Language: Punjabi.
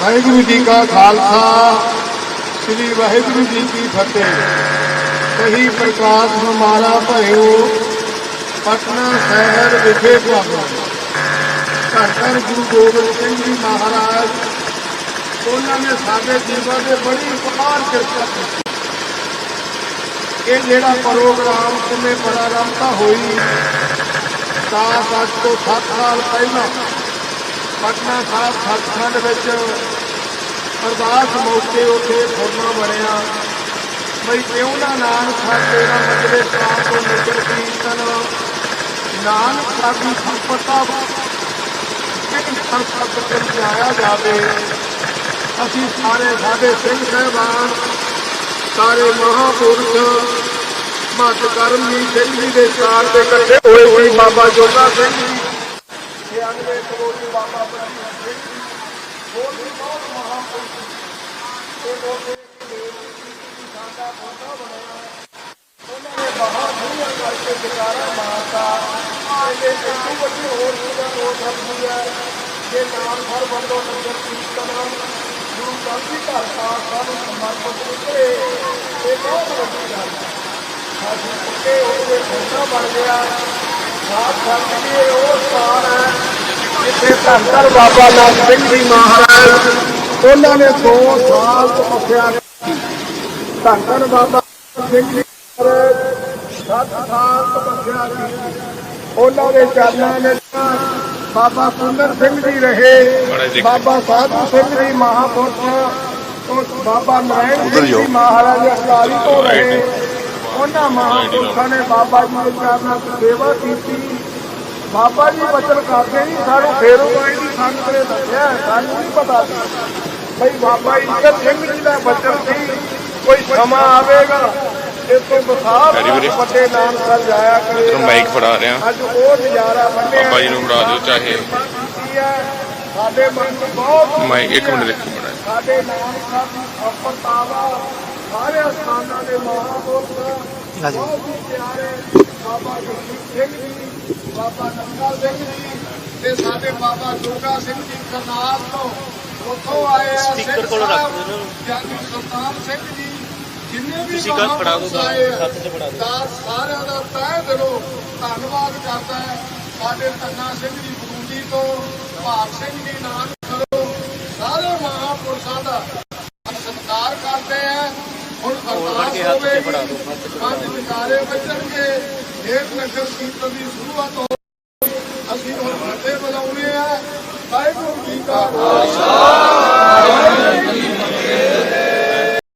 ਵਾਹਿਗੁਰੂ ਜੀ ਕਾ ਖਾਲਸਾ, ਸ੍ਰੀ ਵਾਹਿਗੁਰੂ ਜੀ ਕੀ ਫਤਿਹ। ਸਹੀ ਪ੍ਰਕਾਸ਼ ਹਮਾਰਾ ਭਇਓ ਪਟਨਾ ਸ਼ਹਿਰ ਵਿਖੇ ਭਾਗੋ ਘਰ ਘਰ ਗੁਰੂ ਗੋਬਿੰਦ ਸਿੰਘ ਜੀ ਮਹਾਰਾਜ, ਉਹਨਾਂ ਨੇ ਸਾਡੇ ਜੀਵਨ ਦੇ ਬੜੀ ਉਪਕਾਰ ਕਿਰਪਾ ਕੀਤੀ। ਇਹ ਜਿਹੜਾ ਪ੍ਰੋਗਰਾਮ ਕਿਵੇਂ ਪ੍ਰਾਰੰਭਤਾ ਹੋਈ, ਤਾਂ ਅੱਜ ਤੋਂ 7 ਸਾਲ ਪਹਿਲਾਂ ਪਟਨਾ ਸਾਹਿਬ ਸੱਚਖੰਡ ਵਿੱਚ ਅਰਦਾਸ ਮੌਕੇ ਉੱਥੇ ਫੁਰਨਾ ਬਣਿਆ। ਬਈ ਕਿਉਂ ਨਾ ਨਾਨਕ ਸਾਹਿਬ ਤੇਰਾ ਮਜਲੇ ਪ੍ਰਾਪ ਤੋਂ ਨਗਰ ਕੀਰਤਨ। ਨਾਨਕ ਸਾਹਿਬ ਦੀ ਸੰਪਤਾ ਕਿੰਨ ਸੰਪਤ ਤੇ ਜਾਇਆ ਜਾਵੇ। ਅਸੀਂ ਸਾਰੇ ਸਾਡੇ ਸਿੰਘ ਸਹਿਬਾਨ, ਸਾਰੇ ਮਹਾਪੁਰਖ ਮਹਤ ਕਰਮੀ ਸਿੰਘ ਜੀ ਦੇ ਸਾਰ ਦੇ ਇਕੱਠੇ ਹੋਏ ਹੋਏ ਬਾਬਾ ਜੋਗਾ ਸਿੰਘ ਜੀ ਤੇ ਅਗਲੇ ਕਰੋੜੀ ਬਾਬਾ ਬਲਵੀਰ ਸਿੰਘ ਹੋਰ ਵੀ ਬਹੁਤ ਮਹਾਪੁਰਖ ਇਹ ਲੋਕ ਸਾਡਾ ਫੋਟਾ ਬਣਿਆ। ਉਹਨਾਂ ਨੇ ਬਹੁਤ ਦੁਨੀਆ ਕਰਕੇ ਵਿਚਾਰਾ ਮਾਰਤਾ। ਇਹਦੇ ਇੰਨੀ ਵੱਡੀ ਹੋਰ ਚੀਜ਼ਾਂ ਹੋ ਸਕਦੀ ਹੈ। ਜੇ ਨਾਮ ਹਰ ਵੱਲੋਂ ਨਗਰ ਕੀਰਤਨ ਗੁਰੂ ਗ੍ਰੰਥੀ ਘਰ ਪਾਠਾਂ ਨੂੰ ਸਮਰਪਿਤ ਕਰੇ ਇਹ ਬਹੁਤ ਵੱਡੀ ਗੱਲ ਹੈ। ਅਸੀਂ ਪੱਕੇ ਉਹਦੇ ਫੋਟਾ ਬਣ ਗਿਆ। ਸਾਥ ਸਾਥ ਇਹ ਉਹ ਸਥਾਨ ਹੈ। ਜਿੱਥੇ ਧੰਨ ਬਾਬਾ ਨਾਨਕ ਸਿੰਘ ਜੀ ਮਹਾਰਾਜ। ਉਹਨਾਂ ਨੇ 2 ਸਾਲ ਤਪੱਸਿਆ ਕੀਤੀ ਧੰਨ ਬਾਬਾ ਸਿੰਘ ਜੀ ਮਹਾਰਾਜ ਸੱਤ ਸਾਲ ਤਪੱਸਿਆ ਕੀਤੀ ਉਹਨਾਂ ਦੇ ਚਰਨਾਂ ਬਾਬਾ ਸੁੰਦਰ ਸਿੰਘ ਜੀ ਰਹੇ। ਬਾਬਾ ਸਾਧੂ ਸਿੰਘ ਜੀ ਮਹਾਪੁਰਖ ਉਹ ਬਾਬਾ ਨਾਰਾਇਣ ਸਿੰਘ ਜੀ ਮਹਾਰਾਜ ਅਕਾਲੀ ਤੋਂ ਰਹੇ। ਉਹਨਾਂ ਮਹਾਪੁਰਖਾਂ ਨੇ ਬਾਬਾ ਜੀ ਦੇ ਚਰਨਾਂ 'ਚ ਸੇਵਾ ਕੀਤੀ। ਬਾਬਾ ਜੀ ਬਚਨ ਕਰਦੇ ਨਹੀਂ ਸਾਨੂੰ ਫੇਰੋ ਬਾਈ ਦੀ ਸੰਗਤ ਨੇ ਦੱਸਿਆ ਸਾਨੂੰ ਨਹੀਂ ਪਤਾ ਸੀ। ਬਈ ਬਾਬਾ ਈਸ਼ਰ ਸਿੰਘ ਜੀ ਦਾ ਬਚਨ ਸੀ ਕੋਈ ਸਮਾਂ ਆਵੇਗਾ ਇਸ ਤੋਂ ਬਸਾਰ ਵੱਡੇ ਨਾਮ ਕਰ ਜਾਇਆ ਕਰੇ। ਇੱਧਰੋਂ ਮਾਈਕ ਫੜਾ ਰਿਹਾ। ਅੱਜ ਉਹ ਨਜ਼ਾਰਾ ਬੰਨਿਆ ਬਾਬਾ ਜੀ ਨੂੰ ਫੜਾ ਦਿਓ ਚਾਹੇ। ਸਾਡੇ ਮਨ ਨੂੰ ਬਹੁਤ ਮਾਈਕ ਇੱਕ ਮਿੰਟ ਦੇਖੋ ਮੜਾ ਸਾਡੇ ਨਾਮ ਸਾਹਿਬ ਅਪਰਤਾਵਾ ਸਾਰੇ ਸਥਾਨਾਂ ਦੇ ਮਹਾਪੁਰਖ ਬਹੁਤ ਪਿਆਰੇ ਬਾਬਾ ਗੁਰਦੀਪ ਸਿੰਘ ਜੀ। ਬਾਬਾ ਨੰਦਾ ਸਿੰਘ ਜੀ ਤੇ ਸਾਡੇ ਬਾਬਾ ਜੋਗਾ ਸਿੰਘ ਜੀ ਕਰਨਾਲ ਤੋਂ ਉੱਥੋਂ ਆਏ ਆ ਸਪੀਕਰ ਕੋਲ ਰੱਖ ਦਿਓ ਜਾਨੀ ਸੁਲਤਾਨ ਸਿੰਘ ਜੀ ਜਿੰਨੇ ਵੀ ਤੁਸੀਂ ਗੱਲ ਫੜਾ ਆ, ਹੱਥ 'ਚ ਫੜਾ ਸਾਰਿਆਂ ਦਾ ਤਹਿ ਦਿਲੋਂ ਧੰਨਵਾਦ ਕਰਦਾ ਹੈ। ਸਾਡੇ ਧੰਨਾ ਸਿੰਘ ਜੀ ਬਰੂੰਡੀ ਤੋਂ ਭਾਗ ਸਿੰਘ ਜੀ ਨਾਨਕਸਰੋਂ ਸਾਰੇ ਮਹਾਪੁਰਸ਼ਾਂ ਦਾ ਸਤਿਕਾਰ ਕਰਦੇ ਆ ਹੁਣ ਅਰਦਾਸ 'ਚ ਪੰਜ ਵਿਚਾਰੇ ਵੱਜਣਗੇ। ਇੱਕ ਨਗਰ ਕੀਰਤਨ ਦੀ ਸ਼ੁਰੂਆਤ ਹੋ ਅਸੀਂ ਹੁਣ ਫਤਿਹ ਬੁਲਾਉਣੇ ਆ। ਵਾਹਿਗੁਰੂ ਜੀ ਕਾ ਖਾਲਸਾ।